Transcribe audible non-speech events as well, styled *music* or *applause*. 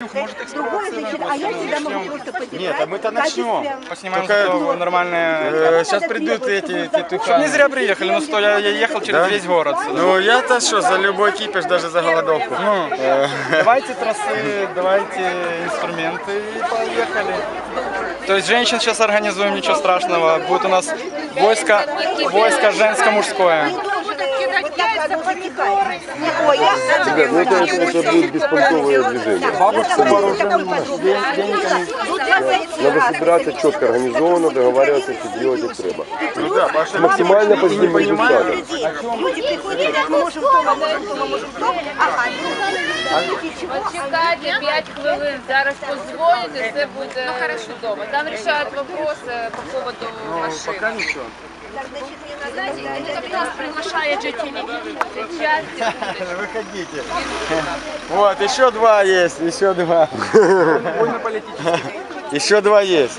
Другое, значит, а я всегда могу просто поддержать. Нет, а мы-то начнем. Поснимаем Только, зато нормальное... Сейчас придут эти петуха. Чтоб не зря приехали, ну что, я, я ехал через Да? весь город. Ну я-то что, за любой кипиш, даже за голодовку. Ну, давайте тросы, давайте инструменты и поехали. То есть женщин сейчас организуем, ничего страшного. Будет у нас войско, войско женско-мужское. Ой, я... Ребят, ну это, это будет беспонтовое движение. Бабушка вооружена Надо собираться четко, организованно, договариваться, что делать как треба. Ну да, Паша, Максимально позитивным шагом. Люди приходят, мы можем то, мы можем то, мы можем то. Ага, Почекайте 5 хвилин, зараз позвоните, все буде чудово. Там решают вопросы по поводу машин. Нас. Сейчас, секундочку. Выходите. Вот, еще два есть, еще два. *laughs* Еще два есть.